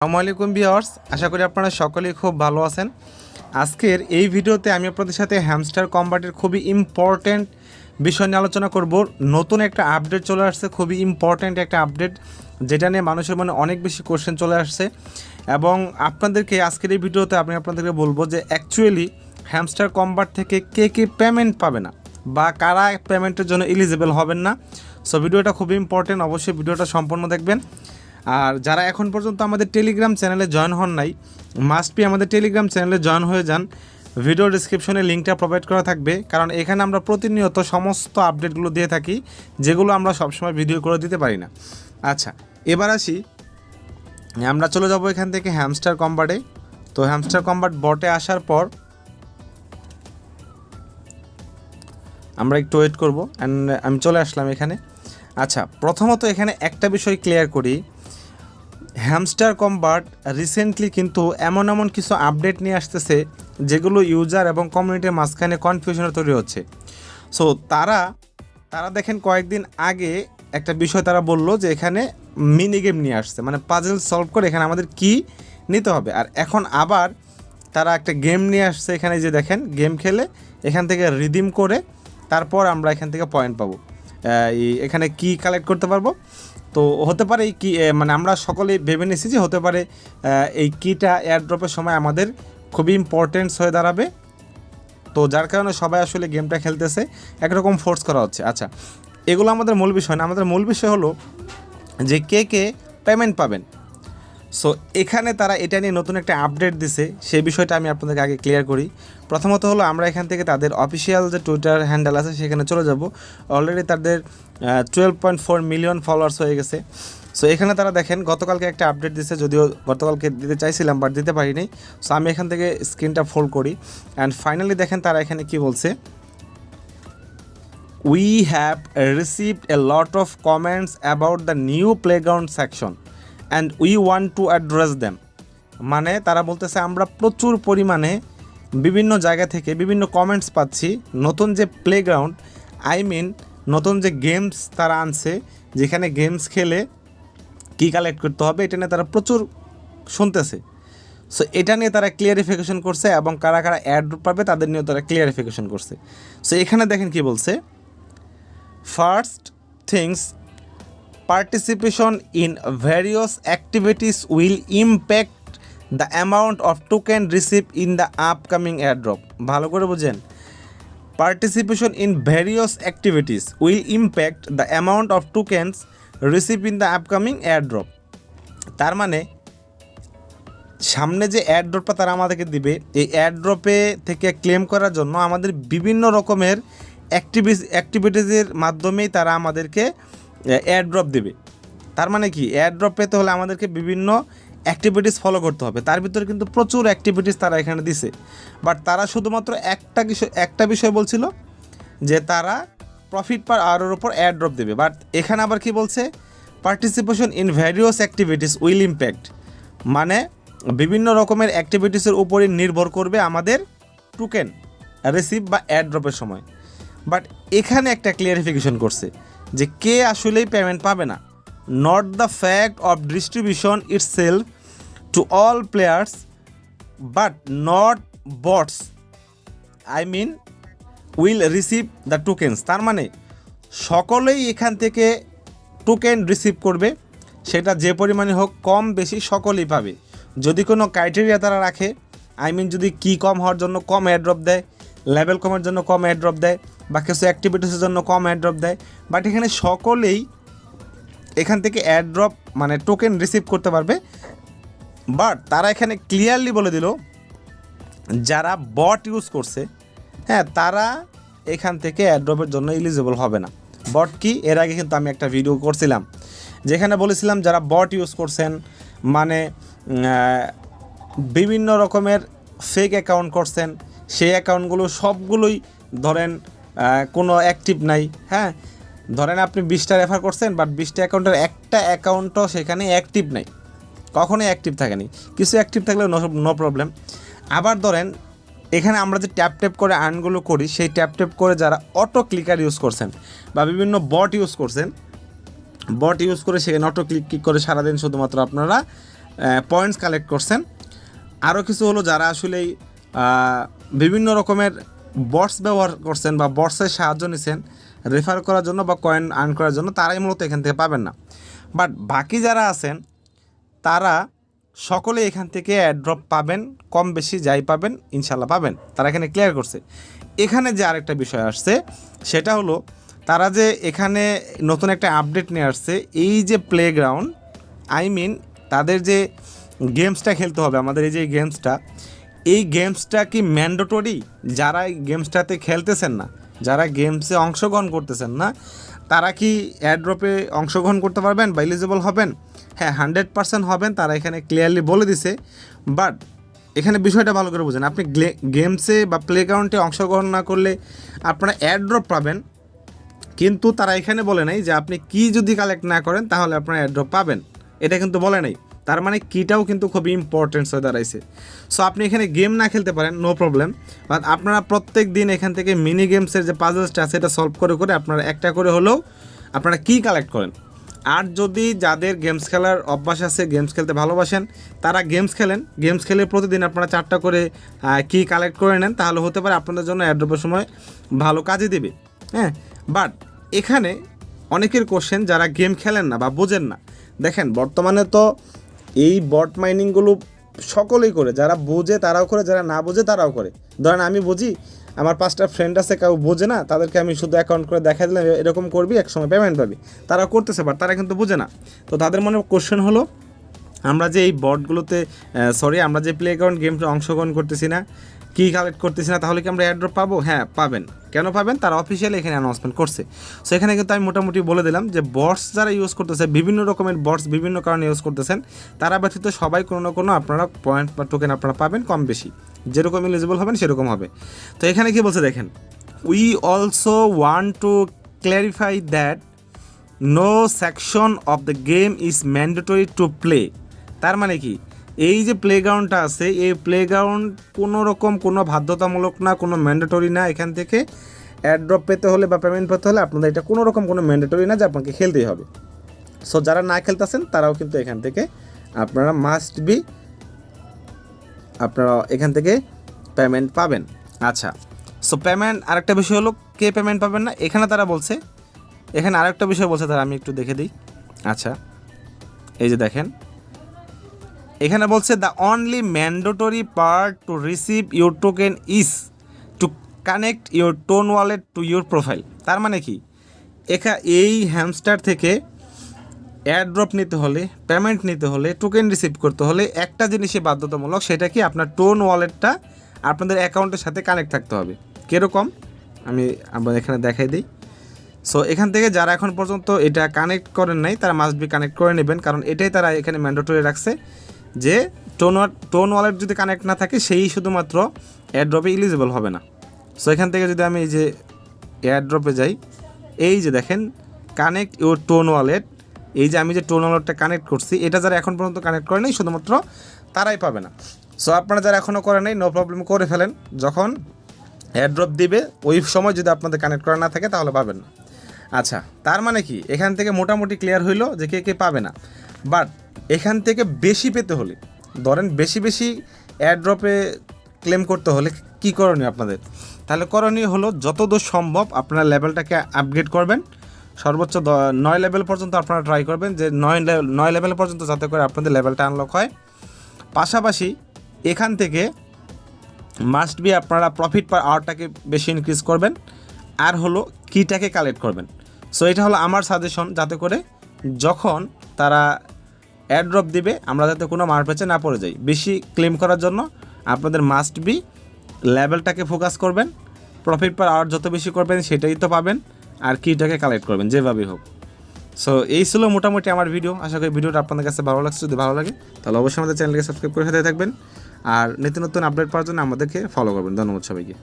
আসসালামু ভিওর্স আশা করি আপনারা সকলেই খুব ভালো আছেন। আজকের এই ভিডিওতে আমি আপনাদের সাথে হ্যামস্টার কম্বাটের খুবই ইম্পর্ট্যান্ট বিষয় নিয়ে আলোচনা করব। নতুন একটা আপডেট চলে আসছে, খুবই ইম্পর্ট্যান্ট একটা আপডেট যেটা নিয়ে মানুষের মনে অনেক বেশি কোশ্চেন চলে আসছে। এবং আপনাদেরকে আজকের এই ভিডিওতে আমি আপনাদেরকে বলব যে অ্যাকচুয়ালি হ্যামস্টার কম্বাট থেকে কে কে পেমেন্ট পাবে না বা কারা পেমেন্টের জন্য এলিজিবল হবেন না। সো ভিডিওটা খুবই ইম্পর্ট্যান্ট অবশ্যই ভিডিওটা সম্পূর্ণ দেখবেন। আর যারা এখন পর্যন্ত আমাদের টেলিগ্রাম চ্যানেলে জয়েন হন নাই মাস্ট বি আমাদের টেলিগ্রাম চ্যানেলে জয়েন হয়ে যান। ভিডিও ডিসক্রিপশনে লিঙ্কটা প্রোভাইড করা থাকবে, কারণ এখানে আমরা প্রতিনিয়ত সমস্ত আপডেটগুলো দিয়ে থাকি, যেগুলো আমরা সবসময় ভিডিও করে দিতে পারি না। আচ্ছা এবার আসি। আমরা চলে যাব এখান থেকে হ্যামস্টার কম্বার্টে তো হ্যামস্টার কম্বার্ট বটে আসার পর আমরা একটু ওয়েট করব অ্যান্ড আমি চলে আসলাম এখানে। আচ্ছা প্রথমত এখানে একটা বিষয় ক্লিয়ার করি। হ্যামস্টার কম্বাট রিসেন্টলি কিন্তু এমন এমন কিছু আপডেট নিয়ে আসতেছে, যেগুলো ইউজার এবং কমিউনিটির মাঝখানে কনফিউশনের তৈরি হচ্ছে। সো তারা তারা দেখেন কয়েকদিন আগে একটা বিষয় তারা বলল যে এখানে মিনি গেম নিয়ে আসছে মানে পাজেল সলভ করে এখানে আমাদের কি নিতে হবে। আর এখন আবার তারা একটা গেম নিয়ে আসছে এখানে যে দেখেন গেম খেলে এখান থেকে রিডিম করে তারপর আমরা এখান থেকে পয়েন্ট পাবো। এখানে কি কালেক্ট করতে পারব? তো হতে পারে এই কি মানে আমরা সকলে ভেবে নিয়েছি যে হতে পারে এই কিটা এয়ারড্রপের সময় আমাদের খুবই ইম্পর্টেন্স হয়ে দাঁড়াবে। তো যার কারণে সবাই আসলে গেমটা খেলতেছে, একরকম ফোর্স করা হচ্ছে। আচ্ছা এগুলো আমাদের মূল বিষয় না, আমাদের মূল বিষয় হলো যে কে কে পেমেন্ট পাবেন। সো এখানে তারা এটা নিয়ে নতুন একটা আপডেট দিছে। সেই বিষয়টা আমি আপনাদেরকে আগে ক্লিয়ার করি। প্রথমত হলো, আমরা এখান থেকে তাদের অফিসিয়াল যে টুইটার হ্যান্ডেল আছে, সেখানে চলে যাব। অলরেডি তাদের twelve point four million followers হয়ে গেছে। সো এখানে তারা দেখেন, গতকালকে একটা আপডেট দিছে, যদিও গতকালকে দিতে চাইছিলাম বাট দিতে পারিনি। সো আমি এখান থেকে স্ক্রিনটা ফোল্ড করি। অ্যান্ড ফাইনালি দেখেন, তারা এখানে কি বলছে? We have received a lot of comments about the new playground section and we want to address them. মানে তারা বলতেছে আমরা প্রচুর পরিমাণে বিভিন্ন জায়গা থেকে বিভিন্ন কমেন্টস পাচ্ছি। নতুন যে প্লেগ্রাউন্ড আই মিন নতুন যে গেমস তারা আনছে যেখানে গেমস খেলে কী কালেক্ট করতে হবে এটা নিয়ে তারা প্রচুর শুনতেছে। সো এটা নিয়ে তারা ক্লিয়ারিফিকেশন করছে এবং কারা কারা অ্যাড পাবে তাদের নিয়েও তারা ক্লিয়ারিফিকেশন করছে। সো এখানে দেখেন কি বলছে। First things, participation in various activities will impact the amount of token received in the upcoming airdrop. ভালো করে বুঝেন participation in various activities will impact the amount of tokens received in the upcoming airdrop. তার মানে সামনে যে অ্যাড্রপটা তারা আমাদেরকে দিবে এই অ্যাড্রপে থেকে ক্লেম করার জন্য আমাদের বিভিন্ন রকমের অ্যাক্টিভিস অ্যাক্টিভিটিসের মাধ্যমেই তারা আমাদেরকে অ্যাড্রপ দেবে। তার মানে কি? অ্যাড্রপ পেতে হলে আমাদেরকে বিভিন্ন অ্যাক্টিভিটিস ফলো করতে হবে। তার ভিতরে কিন্তু প্রচুর অ্যাক্টিভিটিস তারা এখানে দিছে। বাট তারা শুধুমাত্র একটা বিষয় একটা বিষয় বলছিল যে তারা প্রফিট পার আওয়ারের উপর অ্যাড্রপ দেবে। বাট এখানে আবার কি বলছে? Participation in various activities will impact মানে বিভিন্ন রকমের অ্যাক্টিভিটিসের উপরে নির্ভর করবে আমাদের টোকেন রিসিভ বা অ্যাড্রপের সময়। বাট এখানে একটা ক্লিয়ারিফিকেশন করছে। যে কে আসলেই পেমেন্ট পাবে না। Not the fact of distribution itself to all players but not bots I mean will receive the tokens তার মানে সকলেই এখান থেকে টোকেন রিসিভ করবে। সেটা যে পরিমাণে হোক, কম বেশি সকলেই পাবে। যদি কোনো ক্রাইটেরিয়া তারা রাখে আই মিন যদি কি কম হওয়ার জন্য কম অ্যাড্রপ দেয় লেভেল কমের জন্য কম অ্যাড্রপ দেয় বা কিছু অ্যাক্টিভিটিসের জন্য কম অ্যাড্রপ দেয়। বাট এখানে সকলেই এখান থেকে অ্যাড্রপ মানে টোকেন রিসিভ করতে পারবে। বাট তারা এখানে ক্লিয়ারলি বলে দিল, যারা বট ইউজ করছে হ্যাঁ তারা এখান থেকে অ্যাড্রপের জন্য এলিজিবল হবে না। বট কি? এর আগে কিন্তু আমি একটা ভিডিও করছিলাম, যেখানে বলেছিলাম যারা বট ইউজ করছেন মানে বিভিন্ন রকমের ফেক অ্যাকাউন্ট করছেন, সেই অ্যাকাউন্টগুলো সবগুলোই ধরেন কোনো অ্যাক্টিভ নাই হ্যাঁ? ধরেন আপনি বিশটা রেফার করছেন বাট বিশটা অ্যাকাউন্টের একটা অ্যাকাউন্টও সেখানে অ্যাক্টিভ নাই। কখনোই অ্যাক্টিভ থাকেনি। কিছু অ্যাক্টিভ থাকলে নো প্রবলেম আবার ধরেন, এখানে আমরা যে ট্যাপ ট্যাপ করে আর্নগুলো করি, সেই ট্যাপ ট্যাপ করে যারা অটো ক্লিকার ইউজ করছেন বা বিভিন্ন বট ইউজ করছেন বট ইউজ করে সেখানে অটো ক্লিক ক্লিক করে সারাদিন শুধুমাত্র আপনারা পয়েন্টস কালেক্ট করছেন। আরও কিছু হলো যারা আসলেই বিভিন্ন রকমের বটস ব্যবহার করছেন বা বটসের সাহায্য নিছেন রেফার করার জন্য বা কয়েন আর্ন করার জন্য, তারাই মূলত এখান থেকে পাবেন না। বাট বাকি যারা আছেন, তারা সকলে এখান থেকে অ্যাড্রপ পাবেন কম বেশি যাই পাবেন ইনশাল্লাহ পাবেন। তারা এখানে ক্লিয়ার করছে। এখানে যে আরেকটা বিষয় আসছে, সেটা হলো, তারা যে এখানে নতুন একটা আপডেট নিয়ে আসছে, এই যে প্লেগ্রাউন্ড আই মিন তাদের যে গেমসটা খেলতে হবে, আমাদের এই যে গেমসটা এই গেমসটা কি ম্যান্ডেটরি যারা এই গেমসটাতে খেলতেছেন না, যারা গেমসে অংশগ্রহণ করতেছেন না, তারা কি এয়ারড্রপে অংশগ্রহণ করতে পারবেন বা এলিজিবল হবেন? হ্যাঁ হান্ড্রেড পার্সেন্ট হবেন, তারা এখানে ক্লিয়ারলি বলে দিছে। বাট এখানে বিষয়টা ভালো করে বুঝেন, আপনি গেমসে বা প্লে গ্রাউন্ডে অংশগ্রহণ না করলে আপনারা এয়ারড্রপ পাবেন, কিন্তু তারা এখানে বলে নাই যে আপনি কি যদি কালেক্ট না করেন, তাহলে আপনারা অ্যাড্রপ পাবেন। এটা কিন্তু বলে নাই। তার মানে কিটাও কিন্তু খুবই ইম্পর্টেন্স হয়ে দাঁড়াইছে। সো আপনি এখানে গেম না খেলতে পারেন নো প্রবলেম বাট আপনারা প্রত্যেক দিন এখান থেকে মিনি গেমসের যে পাজলসটা আছে, এটা সলভ করে করে আপনারা একটা করে হলেও আপনারা কি কালেক্ট করেন? আর যদি যাদের গেমস খেলার অভ্যাস আছে গেমস খেলতে ভালোবাসেন, তারা গেমস খেলেন গেমস খেলে প্রতিদিন আপনারা চারটা করে কি কালেক্ট করে নেন, তাহলে হতে পারে আপনাদের জন্য অ্যাড্রপের সময় ভালো কাজে দেবে। হ্যাঁ বাট এখানে অনেকের কোশ্চেন যারা গেম খেলেন না বা বোঝেন না। দেখেন, বর্তমানে তো এই বট মাইনিংগুলো সকলেই করে। যারা বোঝে তারাও করে, যারা না বোঝে তারাও করে। ধরেন আমি বুঝি, আমার পাঁচটা ফ্রেন্ড আছে, কেউ বোঝে না, তাদেরকে আমি শুধু অ্যাকাউন্ট করে দেখা দিলাম এরকম করবি, একসময় পেমেন্ট পাবি। তারা করতেছে বাট তারা কিন্তু বোঝে না। তো তাদের মনে কোশ্চেন হলো, আমরা যে এই বটগুলোতে সরি আমরা যে প্লে গ্রাউন্ড গেমসে অংশগ্রহণ করতেছি না কি কালেক্ট করতেছি না, তাহলে কি আমরা অ্যাড্রপ পাবো? হ্যাঁ পাবেন। কেন পাবেন? তারা অফিসিয়ালি এখানে অ্যানাউন্সমেন্ট করছে। সো এখানে কিন্তু আমি মোটামুটি বলে দিলাম যে বটস যারা ইউজ করতেছে, বিভিন্ন রকমের বটস বিভিন্ন কারণে ইউজ করতেছেন, তারা ব্যতীত সবাই কোনো না কোনো আপনারা পয়েন্ট বা টোকেন আপনারা পাবেন কম বেশি। যেরকম এলিজিবল হবেন, সেরকম হবে। তো এখানে কি বলছে দেখেন we also want to clarify that no section of the game is mandatory to play তার মানে কি? এই যে প্লেগ্রাউন্ডটা আছে, এই প্লেগ্রাউন্ড কোনো রকম কোনো বাধ্যতামূলক না, কোনো ম্যান্ডেটরি না, এখান থেকে অ্যাড্রপ পেতে হলে বা পেমেন্ট পেতে হলে আপনাদের এটা কোনো রকম কোনো ম্যান্ডেটরি না যে আপনাকে খেলতেই হবে। সো যারা না খেলতেছেন, তারাও কিন্তু এখান থেকে আপনারা মাস্ট বি আপনারা এখান থেকে পেমেন্ট পাবেন। আচ্ছা সো পেমেন্ট আরেকটা বিষয় হলো, কে পেমেন্ট পাবেন না? এখানে তারা বলছে, এখানে আরেকটা বিষয় বলছে, তারা আমি একটু দেখে দিই। আচ্ছা এই যে দেখেন এখানে বলছে the only mandatory part to receive your token is to connect your TON wallet to your profile তার মানে কি? এখা, এই হ্যামস্টার থেকে এয়ারড্রপ নিতে হলে পেমেন্ট নিতে হলে টোকেন রিসিভ করতে হলে একটা জিনিসই বাধ্যতামূলক, সেটা কি? আপনার টোন ওয়ালেটটা আপনাদের অ্যাকাউন্টের সাথে কানেক্ট থাকতে হবে। কীরকম? আমি আবার এখানে দেখাই দিই। সো এখান থেকে যারা এখন পর্যন্ত এটা কানেক্ট করেন নাই, তারা মাস্ট বি কানেক্ট করে নেবেন, কারণ এটাই তারা এখানে ম্যান্ডেটরি রাখছে। যে টোন টোন ওয়ালেট যদি কানেক্ট না থাকে, সেই শুধুমাত্র এয়ারড্রপে ইলিজিবল হবে না। সো এখান থেকে যদি আমি এই যে এয়ারড্রপে যাই, এই যে দেখেন কানেক্ট ইউর টোন ওয়ালেট এই যে আমি যে টোন ওয়ালেটটা কানেক্ট করছি, এটা যারা এখন পর্যন্ত কানেক্ট করে নাই, শুধুমাত্র তারাই পাবে না। সো আপনারা যারা এখনও করে নাই নো প্রবলেম করে ফেলেন। যখন এয়ারড্রপ দিবে, ওই সময় যদি আপনাদের কানেক্ট করা না থাকে, তাহলে পাবেন না। আচ্ছা তার মানে কি? এখান থেকে মোটামুটি ক্লিয়ার হইল যে কে কে পাবে না। বাট এখান থেকে বেশি পেতে হলে, ধরেন বেশি বেশি এয়ারড্রপে ক্লেম করতে হলে কি করণীয় আপনাদের? তাহলে করণীয় হলো যতদূর সম্ভব আপনারা লেভেলটাকে আপগ্রেড করবেন। সর্বোচ্চ নয় লেভেল পর্যন্ত আপনারা ট্রাই করবেন যে নয় নয় লেভেল পর্যন্ত যাতে করে আপনাদের লেভেলটা আনলক হয়। পাশাপাশি এখান থেকে মাস্ট বি আপনারা প্রফিট পার আওয়ারটাকে বেশি ইনক্রিজ করবেন। আর হলো কিটাকে কালেক্ট করবেন। সো এটা হলো আমার সাজেশন যাতে করে যখন তারা অ্যাড্রপ দিবে, আমরা যাতে কোনো মারপেচে না পড়ে যাই। বেশি ক্লেম করার জন্য আপনাদের মাস্ট বি লেভেলটাকে ফোকাস করবেন প্রফিট পার আওয়ার যত বেশি করবেন সেটাই তো পাবেন, আর কিটাকে কালেক্ট করবেন, যেভাবেই হোক। সো এই ছিল মোটামুটি আমার ভিডিও আশা করি ভিডিওটা আপনাদের কাছে ভালো লাগছে। যদি ভালো লাগে, তাহলে অবশ্যই আমাদের চ্যানেলকে সাবস্ক্রাইব করে সাথে থাকবেন। আর নিত্য নতুন আপডেট পাওয়ার জন্য আমাদেরকে ফলো করবেন। ধন্যবাদ সবাইকে।